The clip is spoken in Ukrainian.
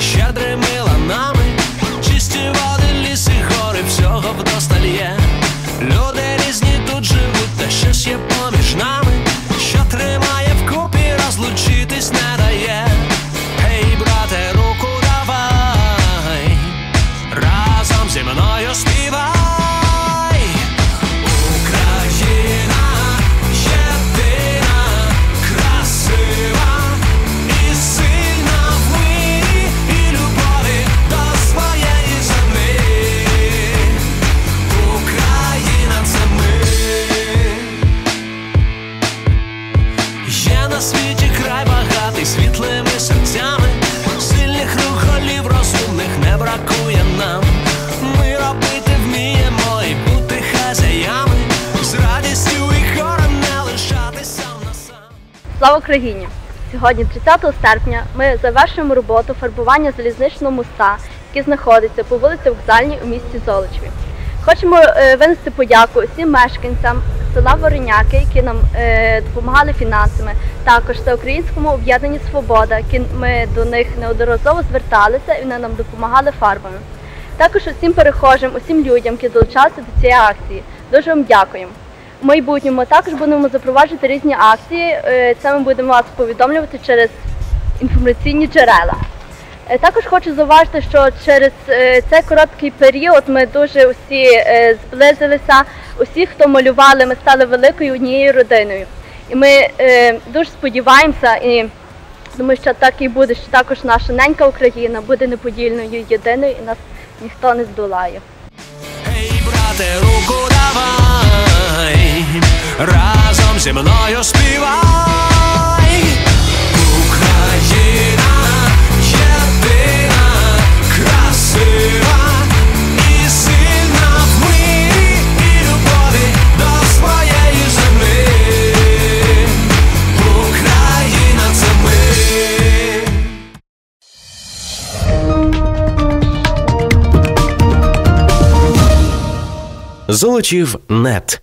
щедрими ланами, чисті води, ліси, гори, всього вдосталь є. Люди різні тут живуть, та щось є поміж нами, що тримає вкупі, розлучитись не дає. Гей, брате, руку давай, разом зі мною співай. Світі край багатий світлими серцями, сильних рук голів розумних не бракує нам. Ми робити вміємо і бути хазяями, з радістю і хором не лишатись сам на сам. Слава Україні! Сьогодні, 30 серпня, ми завершуємо роботу фарбування залізничного моста, який знаходиться по вулиці Вокзальній у місті Золочеві. Хочемо е, винести подяку усім мешканцям села Вороняки, які нам е, допомагали фінансами, також всеукраїнському об'єднанні Свобода, які ми до них неодноразово зверталися і вони нам допомагали фарбами. Також усім перехожим, усім людям, які долучалися до цієї акції. Дуже вам дякуємо. В майбутньому також будемо запроваджувати різні акції. Е, Це ми будемо вас повідомлювати через інформаційні джерела. Е, Також хочу зауважити, що через е, цей короткий період ми дуже усі е, зблизилися. Усі, хто малювали, ми стали великою однією родиною. І ми дуже сподіваємося і думаю, що так і буде, що також наша ненька Україна буде неподільною єдиною і нас ніхто не здолає. Гей, брате, руку давай, Золочів нет.